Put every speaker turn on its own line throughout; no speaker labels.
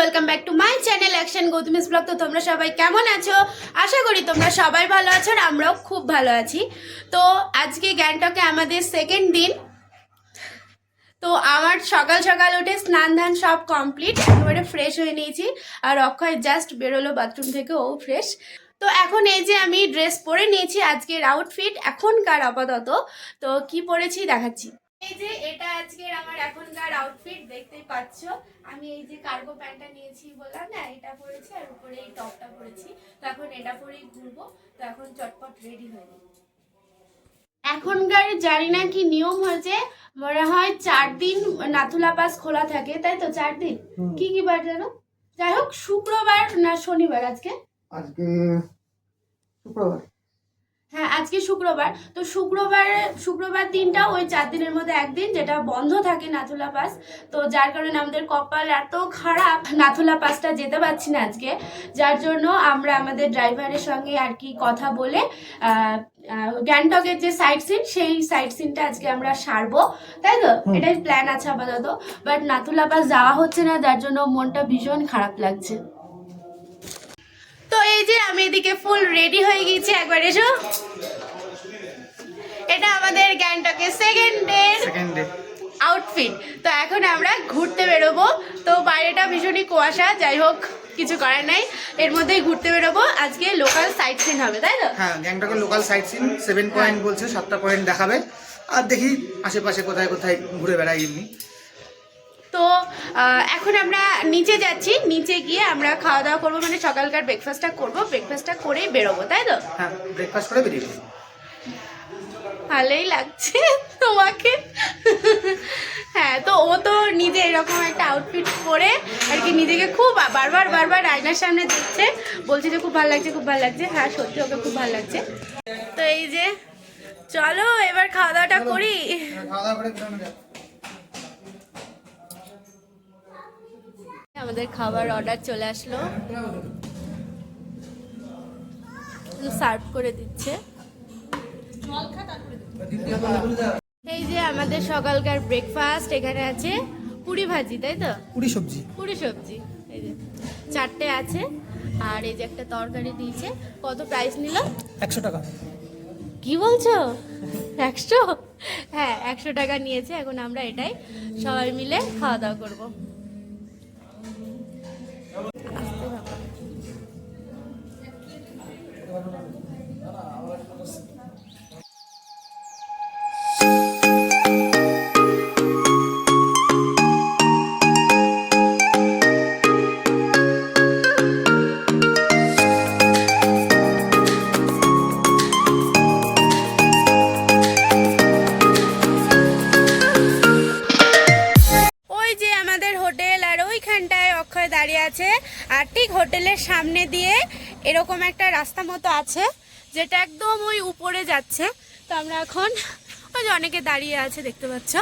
Welcome back to my channel action Gautami's blog তো তোমরা সবাই কেমন আছো? আশা করি তোমরা সবাই ভালো আছো আর আমরাও খুব ভালো আছি। তো আজকে গ্যাংটকে আমাদের সেকেন্ড দিন। তো আমার সকাল সকাল উঠে স্নান ধান সব কমপ্লিট একেবারে ফ্রেশ হয়ে নিয়েছি। আর অক্ষয় জাস্ট বেরোলো বাথরুম থেকে, ও ফ্রেশ তো এখন এই যে আমি ড্রেস পরে নিয়েছি, আজকের আউটফিট এখনকার আপাতত। তো কি পরেছি দেখাচ্ছি। এই যে এটা আজকের আমার এখনকার আউটফিট দেখতেই পাচ্ছ। আমি এই যে কার্গো প্যান্টটা নিয়েছি বললাম না এটা পরেছি আর উপরে এই টপটা পরেছি। তো এখন এটা পরেই ঘুরবো। তো এখন চটপট রেডি হয়ে এখনকার জানি না কি নিয়ম হয়েছে মনে হয় চার দিন নাথুলা পাস খোলা থাকে তাই তো? চার দিন? কি কি বার জানো? যাই হোক শুক্রবার না শনিবার আজকে?
আজকে শুক্রবার।
হ্যাঁ আজকে শুক্রবার। তো শুক্রবার শুক্রবার দিনটা ওই চার দিনের মধ্যে একদিন যেটা বন্ধ থাকে নাথুলা পাস। তো যার কারণে আমাদের কপাল এত খারাপ নাথুলা পাসটা যেতে পারছি না আজকে। যার জন্য আমরা আমাদের ড্রাইভারের সঙ্গে আর কি কথা বলে গ্যাংটকের যে সাইট সিন সেই সাইট সিনটা আজকে আমরা সারবো। তাই তো? এটাই প্ল্যান আছে আপাতত। বাট নাথুলা পাস যাওয়া হচ্ছে না যার জন্য মনটা ভীষণ খারাপ লাগছে। তো এই যে আমি এদিকে ফুল রেডি হয়ে গেছি একবার এসো। এটা আমাদের গ্যাংটকের second day
second day
outfit তো এখন আমরা ঘুরতে বেরোবো। তো বাইরেটা ভীষণই কুয়াশা যাই হোক কিছু করার নাই। এর মধ্যেই ঘুরতে বেরোবো। আজকে লোকাল সাইট সিন হবে তাই তো?
হ্যাঁ গ্যাংটকের local sightseeing seven point বলছে সাতটা পয়েন্ট দেখাবে। আর দেখি আশেপাশে কোথায় কোথায় ঘুরে বেড়াই এমনি।
তো এখন আমরা নিচে যাচ্ছি। নিচে গিয়ে আমরা খাওয়া দাওয়া করব। মানে সকালকার ব্রেকফাস্টটা করব। ব্রেকফাস্টটা করেই বেরোবো তাই তো?
হ্যাঁ ব্রেকফাস্ট করে বেরিয়ে
ভালোই লাগছে তোমাকে। হ্যাঁ তো ও তো নিজে এরকম একটা আউটফিট পরে আর কি নিজেকে খুব বারবার বারবার আয়নার সামনে দেখছে। বলছে যে খুব ভালো লাগছে খুব ভালো লাগছে। হ্যাঁ সত্যি ওকে খুব ভালো লাগছে। তো এই যে চলো এবার খাওয়া দাওয়াটা করি।
খাওয়া দাওয়া করে বেরোনো যাক।
আমাদের খাবার অর্ডার চলে আসলো। সার্ভ করে দিচ্ছে। এই যে আমাদের সকালকার ব্রেকফাস্ট এখানে আছে পুরি ভাজি তাই তো?
পুরি সবজি।
পুরি সবজি। এই যে চারটে আছে। আর এই যে একটা তরকারি দিয়েছে। কত প্রাইস নিল?
একশো টাকা।
কি বলছো? একশো? হ্যাঁ একশো টাকা নিয়েছে। এখন আমরা এটাই সবাই মিলে খাওয়া দাওয়া করব। আছে আর ঠিক হোটেলের সামনে দিয়ে এরকম একটা রাস্তা মতো আছে যেটা একদম ওই উপরে যাচ্ছে। তো আমরা এখন ওই যে অনেকে দাঁড়িয়ে আছে দেখতে পাচ্ছ।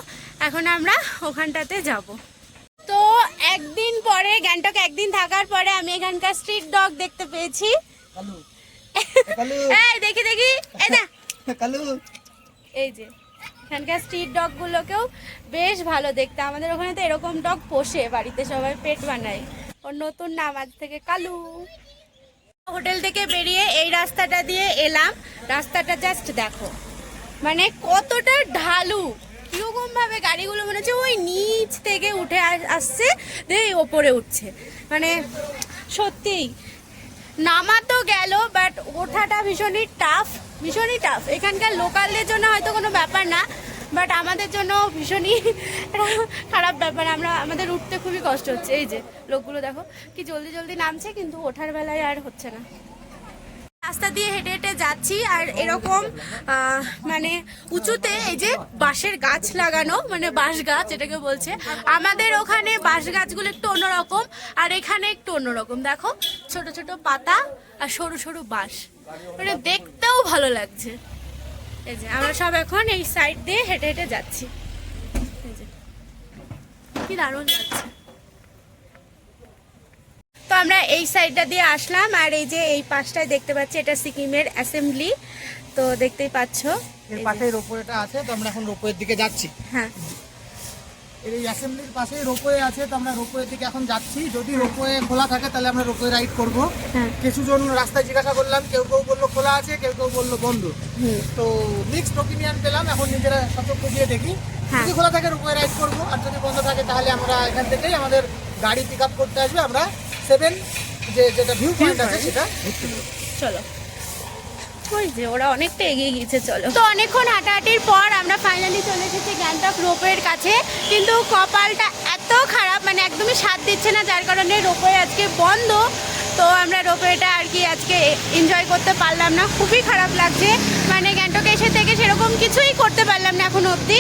এখন আমরা ওখানটাতে যাব। তো একদিন পরে গ্যাংটক একদিন থাকার পরে আমি এখানকার স্ট্রিট ডগ দেখতে পেয়েছি। এই দেখি দেখি। এই না। এই যে এখানকার স্ট্রিট ডগগুলোকেও বেশ ভালো দেখতে। আমাদের ওখানে তো এরকম ডগ পোষে বাড়িতে সবাই পেট বানায়। ওর নতুন নাম আজ থেকে কালু। হোটেল থেকে বেরিয়ে এই রাস্তাটা দিয়ে এলাম। রাস্তাটা জাস্ট দেখো। মানে কতটা ঢালু। কীরকম ভাবে গাড়িগুলো মনে হচ্ছে ওই নিচ থেকে উঠে আস- আসছে, দিয়ে ওপরে উঠছে। মানে সত্যিই, নামা তো গেল বাট ওঠাটা ভীষণই টাফ ভীষণই টাফ এখানকার লোকালদের জন্য হয়তো কোনো ব্যাপার না বাট আমাদের জন্য ভীষণই খারাপ ব্যাপার। আমরা, আমাদের উঠতে খুবই কষ্ট হচ্ছে। এই যে, লোকগুলো দেখো, কি জলদি জলদি নামছে, কিন্তু ওঠার বেলায় আর হচ্ছে না। রাস্তা দিয়ে হেঁটে হেঁটে যাচ্ছি, আর এরকম মানে উঁচুতে এই যে বাঁশের গাছ লাগানো মানে বাঁশ গাছ এটাকে বলছে। আমাদের ওখানে বাঁশ গাছগুলো একটু অন্যরকম, আর এখানে একটু অন্যরকম। দেখো, ছোট ছোট পাতা আর সরু সরু বাঁশ। মানে দেখতেও ভালো লাগছে। এই যে আমরা সব এখন এই সাইড দিয়ে হেঁটে হেঁটে যাচ্ছি। এই যে কি দারুণ লাগছে। তো আমরা এই সাইডটা দিয়ে আসলাম আর এই যে এই পাশটায় দেখতে পাচ্ছি এটা সিকিমের অ্যাসেম্বলি তো দেখতেই পাচ্ছ
এর পাশে রোপওয়েটা আছে তো আমরা এখন রোপওয়ের দিকে যাচ্ছি।
হ্যাঁ।
এই অ্যাসেম্বলির পাশেই রোপওয়ে আছে তো আমরা রোপওয়ে থেকে এখন যাচ্ছি। যদি রোপওয়ে খোলা থাকে তাহলে আমরা রোপওয়ে রাইড করব।
হ্যাঁ।
কিছুজন রাস্তায় জিজ্ঞাসা করলাম কেউ কেউ বলল খোলা আছে কেউ কেউ বলল বন্ধ। তো মিক্সড ওপিনিয়ন পেলাম এখন নিজেরা সতর্ক দিয়ে দেখি।
হ্যাঁ।
যদি খোলা থাকে রোপওয়ে রাইড করব আর যদি বন্ধ থাকে তাহলে আমরা এখান থেকেই আমাদের গাড়ি পিক আপ করতে আসবে। আমরা সেভেন যে যেটা ভিউ পয়েন্ট আছে সেটা
চলো। যে ওরা অনেকটা এগিয়ে গিয়েছে চলো। তো অনেকক্ষণ হাঁটাহাঁটির পর আমরা ফাইনালি চলে এসেছি গ্যাংটক রোপওয়ের কাছে। কিন্তু কপালটা এত খারাপ মানে একদমই সাথ দিচ্ছে না যার কারণে রোপওয়ে আজকে বন্ধ। তো আমরা রোপওয়েটা আর কি আজকে এনজয় করতে পারলাম না। খুবই খারাপ লাগছে। মানে গ্যাংটকে এসে থেকে সেরকম কিছুই করতে পারলাম না এখন অবধি।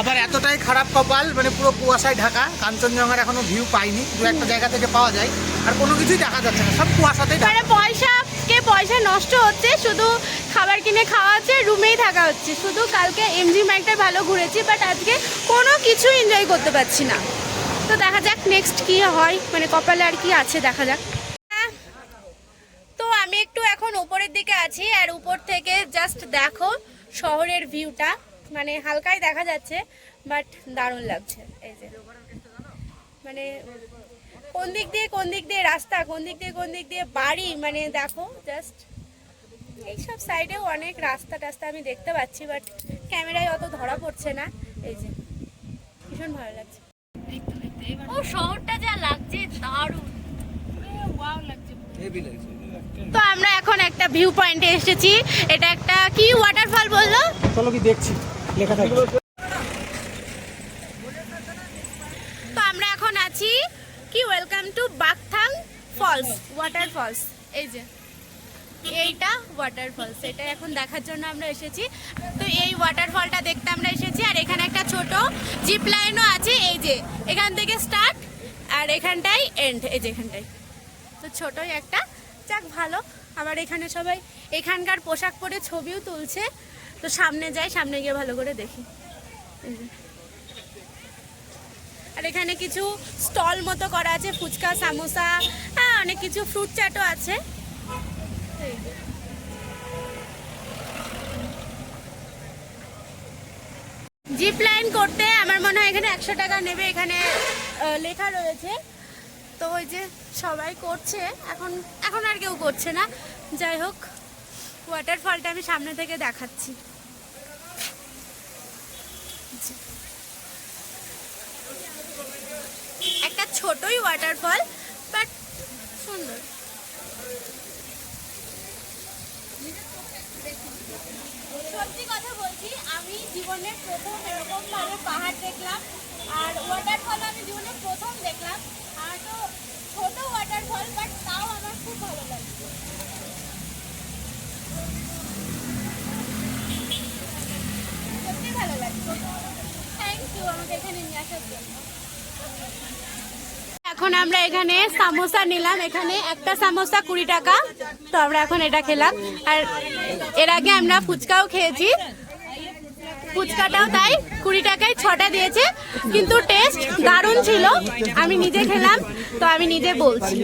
আবার এতটাই খারাপ কপাল মানে পুরো কুয়াশায় ঢাকা। কাঞ্চনজঙ্ঘার এখনও ভিউ পাইনি। দু একটা জায়গা থেকে পাওয়া যায়। আর কোনো কিছুই দেখা যাচ্ছে না। সব কুয়াশাতেই ঢাকা।
মানে পয়সাকে পয়সা নষ্ট হচ্ছে, শুধু খাবার কিনে খাওয়া হচ্ছে, রুমেই থাকা হচ্ছে। শুধু কালকে এমজি ম্যাকটা ভালো ঘুরেছি বাট আজকে কোনো কিছু এনজয় করতে পারছি না। তো দেখা যাক নেক্সট কি হয় মানে কপালে আর কি আছে, দেখা যাক। তো আমি একটু এখন উপরের দিকে আছি, আর উপর থেকে জাস্ট দেখো শহরের ভিউটা মানে হালকাই দেখা যাচ্ছে বাট দারুণ লাগছে, এই যে। মানে কোন দিক দিয়ে কোন দিক দিয়ে রাস্তা কোন দিক দিয়ে কোন দিক দিয়ে বাড়ি? মানে দেখো জাস্ট এইসব সাইডেও অনেক রাস্তা টাস্তা আমি দেখতে পাচ্ছি বাট ক্যামেরায় অত ধরা পড়ছে না। এই যে ভীষণ ভালো লাগছে। ও শহরটা যা লাগছে দারুণ। তো আমরা এখন একটা ভিউ পয়েন্টে এসেছি। এটা একটা কি ওয়াটারফল বলল?
চলো কি দেখছি। লেখা থাকবে
তো আমরা এখন আছি কি welcome to Bakthang falls water falls এই যে, এইটা ওয়াটারফলস এটা এখন দেখার জন্য আমরা এসেছি। তো এই ওয়াটারফলটা দেখতে আমরা এসেছি, আর এখানে একটা ছোট জিপ লাইনও আছে, এই যে, এখান থেকে স্টার্ট আর এখানটাই এন্ড এই যে এখানটাই তো ছোটই একটা, যাক ভালো, আবার এখানে সবাই এখানকার পোশাক পরে ছবিও তুলছে। তো সামনে যাই, সামনে গিয়ে ভালো করে দেখি। আর এখানে কিছু স্টল মতো করা আছে, ফুচকা, সামোসা হ্যাঁ অনেক কিছু ফ্রুট চাটও আছে। জিপ লাইন করতে আমার মনে হয় এখানে একশো টাকা নেবে, এখানে লেখা রয়েছে। তো ওই যে সবাই করছে, এখন এখন আর কেউ করছে না। যাই হোক ওয়াটারফলটা আমি সামনে থেকে দেখাচ্ছি একটা ছোটই ওয়াটারফল বাট সুন্দর। সত্যি কথা বলছি, আমি জীবনের প্রথম এরকম ভাবে পাহাড় দেখলাম, আর ওয়াটারফল আমি জীবনে প্রথম দেখলাম। আর তো ছোট ওয়াটারফল বাট তাও আমার খুব ভালো লাগছে সত্যি ভালো লাগছে। থ্যাংক ইউ আমাকে এখানে নিয়ে আসার জন্য। এখন আমরা এখানে সামোসা নিলাম। এখানে একটা সামোসা কুড়ি টাকা। তো আমরা এখন এটা খেলাম। আর এর আগে আমরা ফুচকাও খেয়েছি। ফুচকাটাও তাই কুড়ি টাকায় ছটা দিয়েছে। কিন্তু টেস্ট দারুণ ছিল। আমি নিজে খেলাম। তো আমি নিজে বলছি।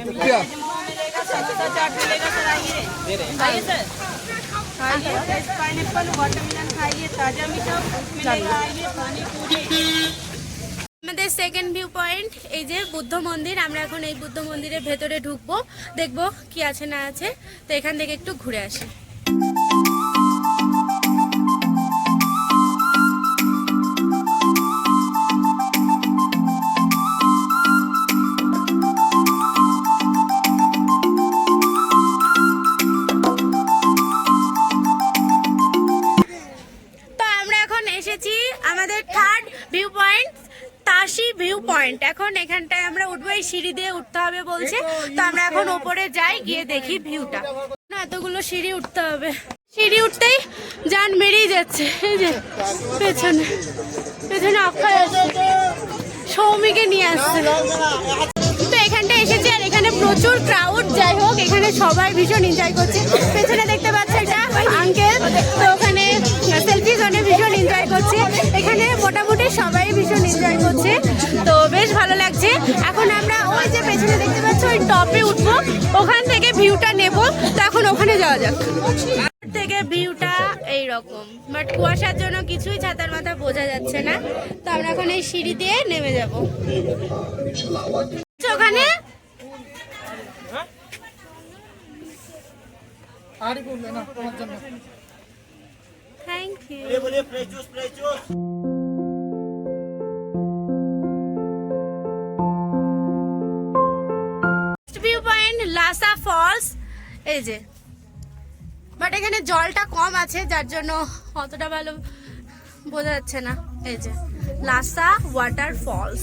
আমাদের সেকেন্ড ভিউ পয়েন্ট এই যে বুদ্ধ মন্দির, আমরা এখন এই বুদ্ধ মন্দিরের ভেতরে ঢুকবো, দেখব কি আছে না আছে, তো এখান থেকে একটু ঘুরে আসি। তাসি ভিউ পয়েন্ট এখন এখানটায় আমরা উঠবো এই সিঁড়ি দিয়ে উঠতে হবে বলছে। তো আমরা এখন ওপরে যাই গিয়ে দেখি ভিউটা না এতগুলো সিঁড়ি উঠতে হবে। সিঁড়ি উঠতেই যান বেরিয়ে যাচ্ছে। এই যে পেছনে পেছনে অক্ষয় আসছে। সৌমিকে নিয়ে আসছে। তো এখানটা এসেছি আর এখানে প্রচুর ক্রাউড যাই হোক এখানে সবাই ভীষণ এনজয় করছে। পেছনে দেখতে পাচ্ছে একটা আঙ্কেল তো ওখানে সেলফি জোনে ভীষণ এনজয় করছে। এখানে মোটামুটি সবাই ভীষণ এনজয় করছে। তো বেশ ভালো লাগছে। এখন আমরা ওই যে পেছনে দেখতে পাচ্ছি ওই টপে উঠবো। ওখান থেকে ভিউটা নেব। তো এখন ওখানে যাওয়া যাক। থেকে ভিউটা এই রকম বাট কুয়াশার জন্য কিছুই ছাতার মাথা বোঝা যাচ্ছে না। তো আমরা এখন এই সিঁড়ি দিয়ে নেমে যাব। ওখানে?
আরই করবে না তোমার জন্য।
Thank you view point Lhasa falls এই যে বাট এখানে জলটা কম আছে, যার জন্য অতটা ভালো বোঝা যাচ্ছে না। এই যে লাসা ওয়াটার ফলস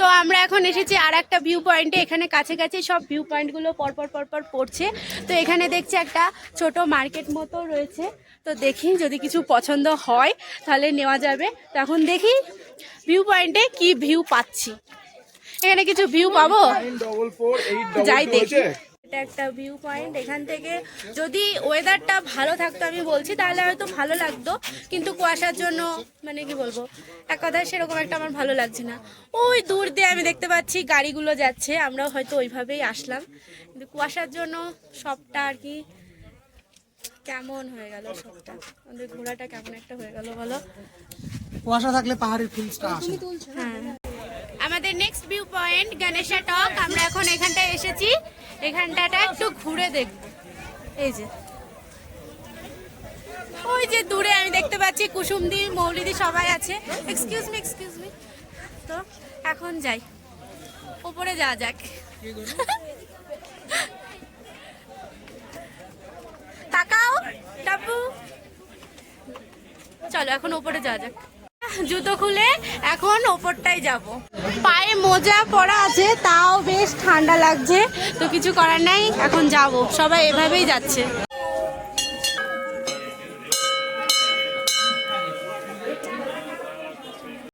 তো আমরা এখন এসেছি আর একটা ভিউ পয়েন্টে এখানে কাছে কাছে সব ভিউ পয়েন্টগুলো পরপর পরপর পড়ছে। তো এখানে দেখছি একটা ছোট মার্কেট মতো রয়েছে। তো দেখি যদি কিছু পছন্দ হয় তাহলে নেওয়া যাবে। তখন দেখি ভিউ পয়েন্টে কি ভিউ পাচ্ছি। এখানে কিছু ভিউ পাবো? যাই দেখি। এটা একটা ভিউ পয়েন্ট এখান থেকে যদি ওয়েদারটা ভালো থাকতো আমি বলছি তাহলে হয়তো ভালো লাগতো। কিন্তু কুয়াশার জন্য মানে কি বলব এক কথায় সেরকম একটা আমার ভালো লাগছে না। ওই দূর দিয়ে আমি দেখতে পাচ্ছি গাড়িগুলো যাচ্ছে আমরাও হয়তো ওইভাবেই আসলাম। কিন্তু কুয়াশার জন্য সবটা আর কি কেমন হয়ে গেল সবটা? আমাদের ঘোড়াটা কেমন একটা হয়ে গেল বলো?
কুয়াশা থাকলে পাহাড়ের ফিলসটা আসে।
হ্যাঁ। আমাদের next view point Ganesha Tok আমরা এখন এখানটায় এসেছি। এখানটাটা একটু ঘুরে দেখব। এই যে। ওই যে দূরে আমি দেখতে পাচ্ছি কুসুমদি মৌলিদি সবাই আছে। এক্সকিউজ মি এক্সকিউজ মি তো এখন যাই। উপরে যাওয়া যাক। তাকাও টাপু চলো, এখন উপরে যাওয়া যাক। জুতো খুলে এখন ওপরটাই যাব। পায়ে মোজা পরা আছে, তাও বেশ ঠান্ডা লাগছে, তো কিছু করার নাই, এখন যাব। সবাই এভাবেই যাচ্ছে।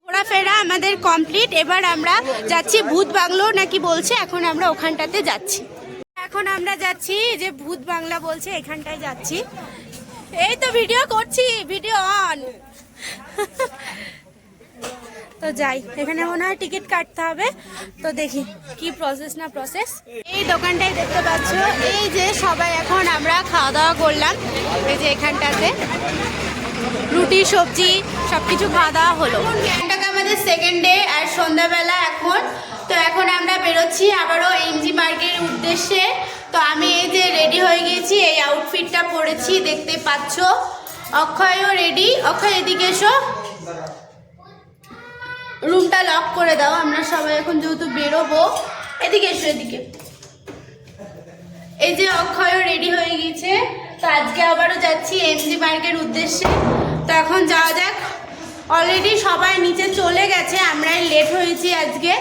ঘোরাফেরা আমাদের কমপ্লিট, এবার আমরা যাচ্ছি ভূত বাংলো, নাকি বলছে এখন আমরা ওখানটাতে যাচ্ছি। এখন আমরা যাচ্ছি যে ভূত বাংলা বলছে, এখানটায় যাচ্ছি। এই তো ভিডিও করছি ভিডিও অন তো যাই, এখানে মনে হয় টিকিট কাটতে হবে। তো দেখি, কি প্রসেস না প্রসেস এই দোকানটাই দেখতে পাচ্ছ, এই যে সবাই এখন আমরা খাওয়া দাওয়া করলাম, এই যে এখানটাতে। রুটি, সবজি সব কিছু খাওয়া দাওয়া হলো। আমাদের সেকেন্ড ডে আর সন্ধ্যাবেলা এখন। তো এখন আমরা বেরোচ্ছি আবারও এমজি মার্কের উদ্দেশ্যে। তো আমি এই যে রেডি হয়ে গেছি এই আউটফিটটা পরেছি, দেখতে পাচ্ছ। অক্ষয়ও রেডি অক্ষয়, এদিকে এসো। রুমটা লক করে দাও আমরা সবাই এখন যেহেতু বেরোবো। এদিকে এসো এদিকে। এই যে অক্ষয়ও রেডি হয়ে গেছে তো আজকে আবারও যাচ্ছি এমজি পার্কের উদ্দেশ্যে। তো এখন যাওয়া যাক। অলরেডি সবাই নিচে চলে গেছে আমরাই লেট হয়েছি আজকে।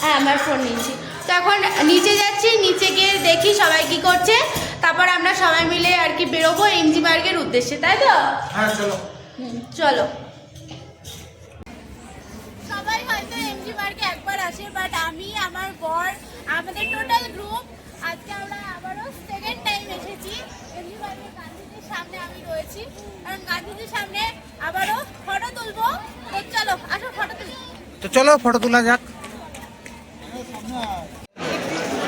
হ্যাঁ আমার ফোন নিয়েছি। তো এখন নিচে যাচ্ছি নিচে গিয়ে দেখি সবাই কি করছে। তারপর আমরা সবাই মিলে আর কি বেরোবো এমজি পার্কের উদ্দেশ্যে তাই তো?
হ্যাঁ চলো।
সবাই হয়তো এমজি পার্কে একবার আসে বাট আমি, আমার বর, আমাদের টোটাল গ্রুপ আজকে আমরা আবারও সেকেন্ড টাইম এসেছি। এমজি পার্কের গান্ধীজির সামনে আমি রয়েছি। কারণ গান্ধীজির সামনে আবারও ফটো তুলবো। তো চলো, আসো ফটো তুলি।
তো চলো ফটো তোলা যাক।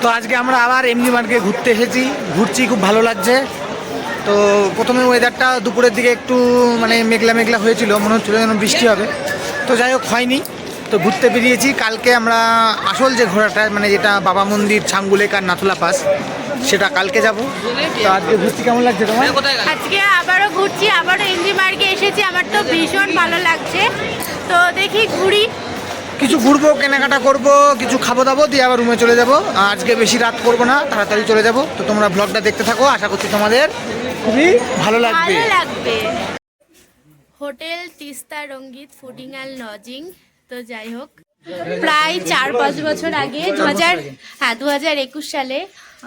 তো আজকে আমরা আবার এমনি মার্কে ঘুরতে এসেছি। ঘুরছি, খুব ভালো লাগছে। তো প্রথমে ওয়েদারটা দুপুরের দিকে একটু মানে মেঘলা মেঘলা হয়েছিল। মনে হচ্ছিল যেন বৃষ্টি হবে। তো যাই হোক, হয়নি। তো ঘুরতে বেরিয়েছি। কালকে আমরা আসল যে ঘোরাটা মানে যেটা বাবা মন্দির ছাঙ্গুলেক আর নাথুলা পাস সেটা কালকে যাব। তো আজকে ঘুরতে কেমন লাগছে তোমার?
আজকে আবারও ঘুরছি আবারও এমজি মার্কে এসেছি আমার তো ভীষণ ভালো লাগছে। তো দেখি ঘুরি।
কিছু ঘুরবো কেনাকাটা করব কিছু খাব দাবো দিয়ে আবার রুমে চলে যাব। আজকে বেশি রাত করব না তাড়াতাড়ি চলে যাব। তো তোমরা ব্লগটা দেখতে থাকো আশা করছি তোমাদের খুবই ভালো লাগবে।
ভালো লাগবে। Hotel Teesta Rangit fooding and lodging. তো যাই হোক প্রায় চার পাঁচ বছর আগে দু হাজার হ্যাঁ দু হাজার একুশ সালে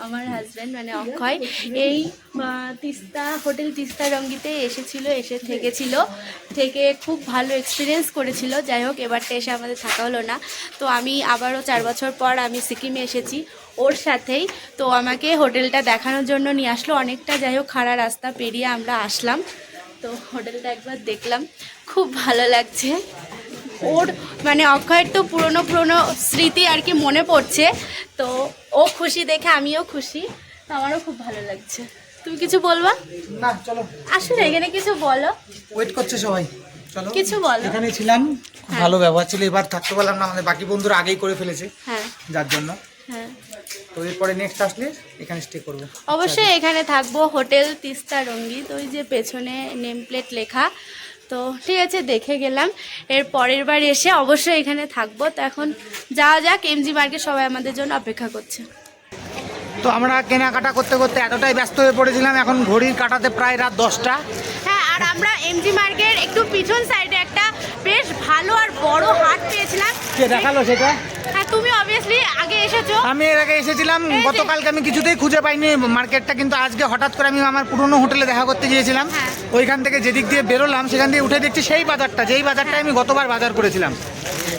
আমার হাজব্যান্ড মানে অক্ষয় এই তিস্তা হোটেল তিস্তা রঙ্গিতে এসেছিল এসে থেকেছিল থেকে খুব ভালো এক্সপিরিয়েন্স করেছিল। যাই হোক এবারটা এসে আমাদের থাকা হলো না। তো আমি আবারও চার বছর পর আমি সিকিমে এসেছি ওর সাথেই। তো আমাকে হোটেলটা দেখানোর জন্য নিয়ে আসলো। অনেকটা যাই হোক খাড়া রাস্তা পেরিয়ে আমরা আসলাম। তো হোটেলটা একবার দেখলাম। খুব ভালো লাগছে। ওর মানে অক্ষয়ের তো পুরনো পুরনো স্মৃতি আর কি মনে পড়ছে তো ও খুশি দেখে আমিও খুশি তো আমারও খুব ভালো লাগছে। তুমি কিছু বলবা?
না চলো।
আসলে এখানে কিছু বলো।
ওয়েট করছে সবাই। চলো।
কিছু বলো।
এখানে ছিলাম। খুব ভালো ব্যবহার ছিল। এবার থাকতে পারলাম না আমাদের বাকি বন্ধুরা আগেই করে ফেলেছে
হ্যাঁ।
যার জন্য।
হ্যাঁ।
তো এরপরে নেক্সট আসলে এখানে স্টে করব।
অবশ্যই এখানে থাকব। হোটেল তিস্তা রঙ্গিত ওই যে পেছনে নেম প্লেট লেখা। তো ঠিক আছে দেখে গেলাম। এর পরের বার এসে অবশ্যই এখানে থাকব। তো এখন যাওয়া যাক এমজি মার্কে সবাই আমাদের জন্য অপেক্ষা করছে।
তো আমরা কেনাকাটা করতে করতে এতটাই ব্যস্ত হয়ে পড়েছিলাম এখন ঘড়ির কাটাতে প্রায় রাত দশটা।
হ্যাঁ আর আমরা এমজি মার্কের একটু পিছন সাইডে একটা বেশ ভালো আর বড় হাট পেয়েছিলাম।
দেখাল সেটা?
তুমি অবভিয়াসলি আগে এসেছ।
আমি এর আগে এসেছিলাম। গতকালকে আমি কিছুতেই খুঁজে পাইনি মার্কেটটা কিন্তু আজকে হঠাৎ করে আমি আমার পুরনো হোটেলে দেখা করতে গিয়েছিলাম।
হ্যাঁ।
ওইখান থেকে যেদিক দিয়ে বেরোলাম সেখান দিয়ে উঠে দেখছি সেই বাজারটা যেই বাজারটা আমি গতবার বাজার করেছিলাম।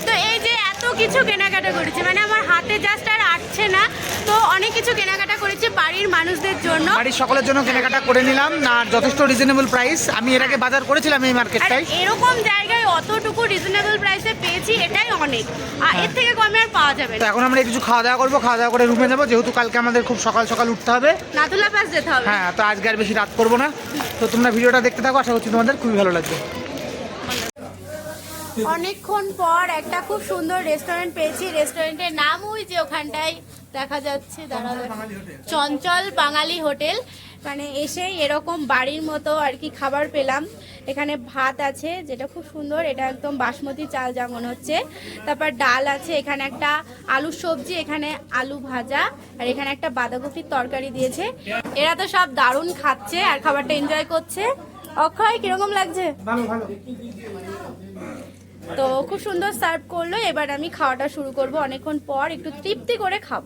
তো এই যে এত কিছু কেনাকাটা করেছি মানে আমার হাতে জাস্ট আর আটছে না তো অনেক কিছু কেনাকাটা করেছি। বাড়ির মানুষদের জন্য
বাড়ির সকলের জন্য কেনাকাটা করে নিলাম আর যথেষ্ট রিজনেবল প্রাইস আমি এর আগে বাজার করেছিলাম এই মার্কেটটাই
এরকম জায়গায় অতটুকু রিজনেবল প্রাইসে পেয়েছি এটাই অনেক। আর এর থেকে কমে আর পাওয়া যাবে
তো
না।
এখন আমরা কিছু খাওয়া দাওয়া করব খাওয়া দাওয়া করে রুমে যাব যেহেতু কালকে আমাদের খুব সকাল সকাল উঠতে হবে।
নাতুলা পাস যেতে হবে।
হ্যাঁ তো আজকে আর বেশি রাত করব না। তো তোমরা ভিডিওটা দেখতে থাকো আশা করছি তোমাদের খুবই ভালো লাগবে।
অনেকক্ষণ পর একটা খুব সুন্দর রেস্টুরেন্ট পেয়েছি। রেস্টুরেন্টের নাম ওই যে ওখানটায় দেখা যাচ্ছে দাঁড়াও চঞ্চল বাঙালি হোটেল। মানে এসে এরকম বাড়ির মতো আর কি খাবার পেলাম। এখানে ভাত আছে যেটা খুব সুন্দর এটা একদম বাসমতি চাল যেমন হচ্ছে। তারপর ডাল আছে এখানে একটা আলু সবজি এখানে আলু ভাজা আর এখানে একটা বাঁধাকপির তরকারি দিয়েছে। এরা তো সব দারুণ খাচ্ছে আর খাবারটা এনজয় করছে। অক্ষয় কীরকম লাগছে?
ভালো ভালো।
তো খুব সুন্দর সার্ভ করল, এবার আমি খাওয়াটা শুরু করব। অনেকক্ষণ পর একটু তৃপ্তি করে খাব।